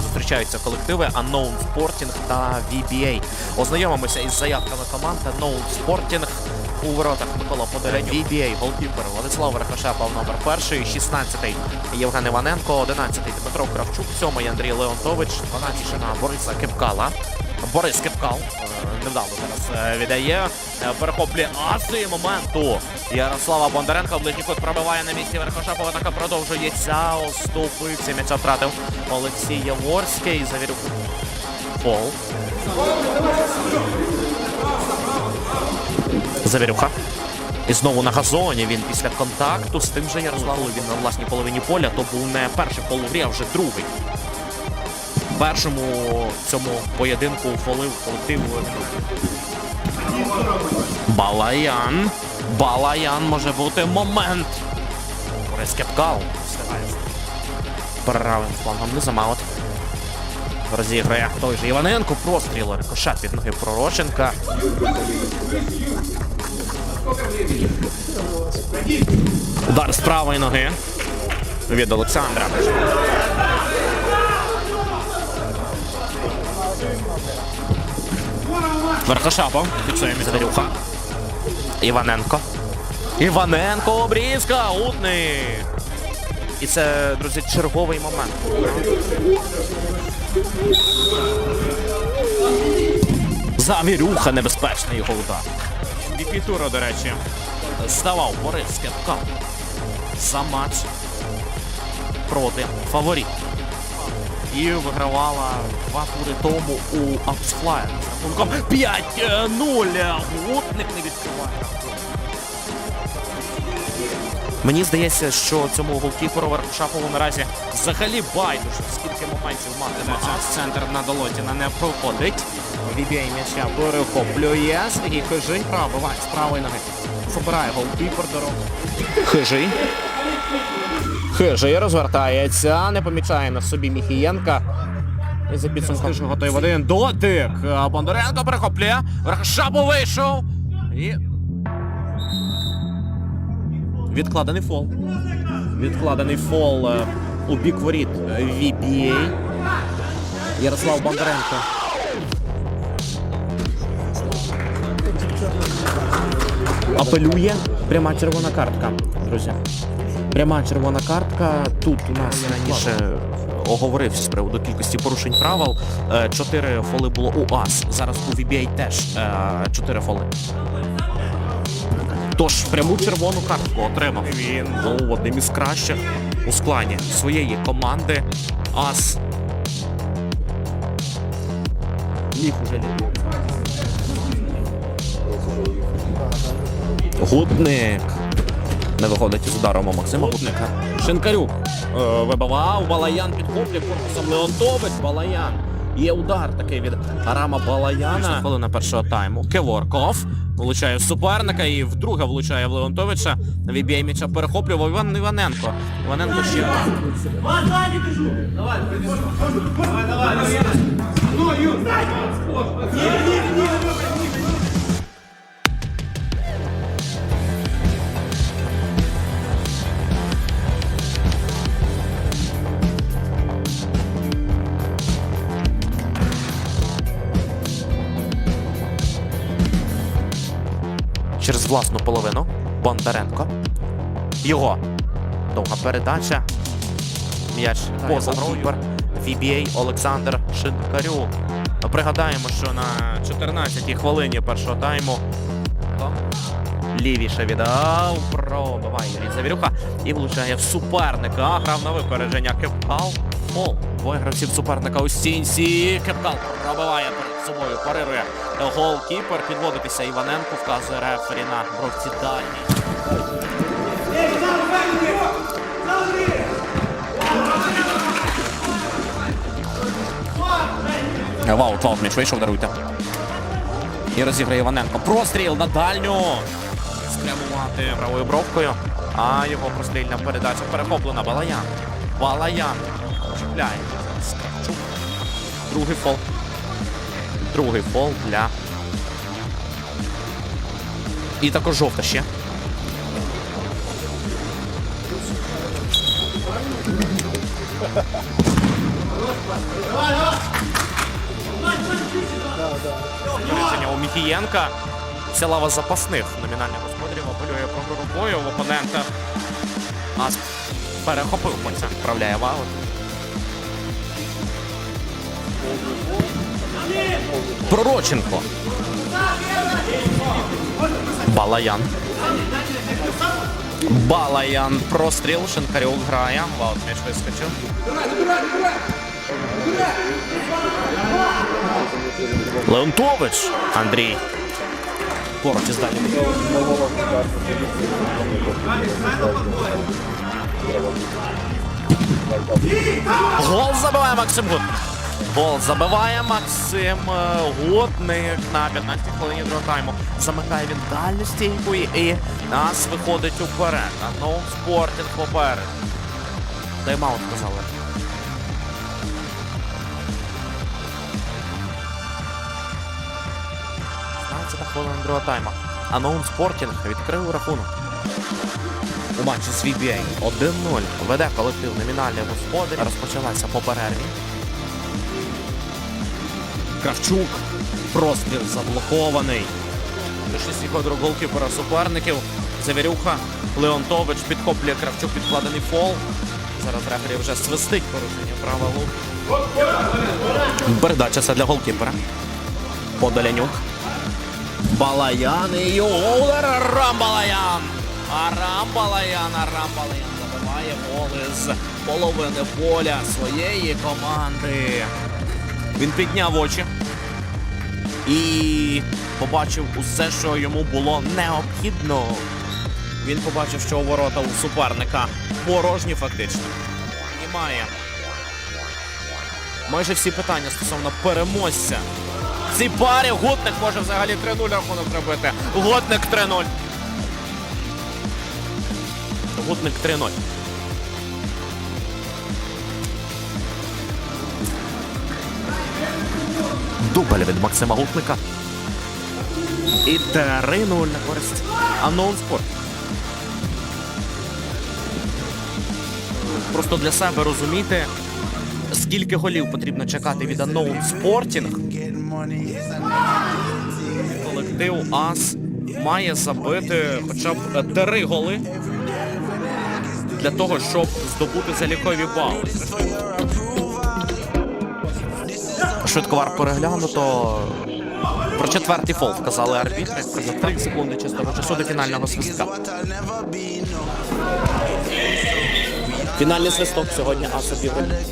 зустрічаються колективи Unknown Sporting та VBA. Ознайомимося із заявками команд Unknown Sporting. У воротах Микола Подолян, VBA, голкіпер Владислав Верхошапов, номер перший, 16-й Євген Іваненко, 11-й Дмитро Кравчук, 7-й Андрій Леонтович, 12-й Шина Бориса Кепкала. Борис Кепкал невдало зараз е, віддає. Е, Перехоплює аси моменту. Ярослава Бондаренко ближній кут пробиває на місці Верхошапова. Така продовжується. Оступився. М'яча втратив Олексій Яворський. Завірюк. Фол. Завірюха. І знову на газоні він після контакту з тим же Ярославом. Він на власній половині поля. То був не перший фол а вже другий. Першому цьому поєдинку фолив колектив. Балаян. Балаян може бути момент. Борис Кепкал. Правим флангом не замаут. Розіграє той же Іваненко. Простріл. Рикошет від ноги Пророченка. Удар з правої ноги від Олександра. Верхошапов. Фіксує Мізавірюха. Іваненко. Іваненко обрізка. Утник. І це, друзі, черговий момент. Завірюха небезпечний його удар. Віпітура, до речі, ставав Борис Кепкал за матч проти фаворит. І вигравала два тури тому у Апсфлайн з рахунком 5-0. Гутник не відкриває. Мені здається, що цьому голкіперу Верхошапову наразі взагалі байдуже, скільки моментів матиме. А центр на Долотіна не проходить. Віб'є м'яча перехоплює. Сергій Хижий пробиває з правої ноги. Забирає голкіпер дорогу. Хижий. Хижий розвертається, не помічає на собі Міхієнка. І за підсумком готовий в один дотик. Бондаренко перехоплює. Верхошапов вийшов. І Відкладений фол. Відкладений фол е, у бік воріт VBA. Ярослав Бондаренко. Апелює. Пряма червона картка, друзі. Пряма червона картка. Тут у нас раніше оговорився з приводу кількості порушень правил. Е, Чотири фоли було у АС. Зараз у VBA теж е, чотири фоли. Тож пряму червону картку отримав. Він був одним із кращих у складі своєї команди. Ас. Міг уже не Гудник. Не виходить із ударом у Максима Гудника. Шинкарюк е, вибивав. Балаян підхоплює корпусом Леонтович. Балаян. Є удар такий від Арама Балаяна. Хвилина першого тайму. Кеворков влучає в суперника і вдруге влучає в Леонтовича. Віб'є м'яча перехоплював Іван Іваненко. Іваненко ще. через власну половину. Бондаренко. Його. Довга передача. М'яч поза грою. VBA Олександр Шинкарюк. Пригадаємо, що на 14-й хвилині першого тайму лівіше віддав, пробиває від Завірюха і влучає в суперника. Грав на випередження Кепкал. Фол. Двоє гравців суперника у стінці. Кепкал пробиває перед собою, парирує голкіпер. Підводитися Іваненко вказує рефері на бровці дальній. Ваут, ваут, м'яч вийшов, даруйте. І розіграє Іваненко. Простріл на дальню. Спрямувати правою бровкою. А його прострільна передача перехоплена. Балаян. Балаян. Чіпляє. Другий фол. Другий фол для. І також жовта ще. Рішення у Міхієнка. Вся лава запасних номінальних господарів апелює про рукою в опонента. Асп перехопив кольця, вправляє в аут. Пророченко. Балаян. Балаян простріл. Шинкарюк грає. Ваут м'яч вискочив. Леонтович. Андрій. Поруч із. Гол забиває Максим Гуд. Гол забиває Максим е, Гутник на 15 хвилині другого тайму. Замикає він дальню стійку і- нас виходить уперед. А ноут спортінг поперед. Тайм-аут казали. Це хвилина другого тайма. А ноун спортінг відкрив рахунок. У матчі з VBA 1-0 веде колектив номінальний господар. Розпочалася по перерві. Кравчук. Простріл заблокований. Дошли ходу голкіпера суперників. Завірюха. Леонтович підхоплює Кравчук підкладений фол. Зараз рефері вже свистить порушення правил. Передача це для голкіпера. Подолянюк. Балаян і удар Арам Балаян. Арам забиває гол із половини поля своєї команди. Він підняв очі і побачив усе, що йому було необхідно. Він побачив, що у ворота у суперника порожні фактично. Немає. Майже всі питання стосовно переможця. В цій парі Гутник може взагалі 3-0 рахунок зробити. Гутник 3-0. Гутник 3-0. Дубль від Максима Гутника. І 3-0 на користь Unknown Sport. Просто для себе розуміти, скільки голів потрібно чекати від Unknown Sporting. Колектив АС має забити хоча б три голи для того, щоб здобути залікові бали. Швидко вар переглянуто. Про четвертий фол вказали арбітри за 3 секунди чистого часу до фінального свистка. Фінальний свисток сьогодні АС обіграє.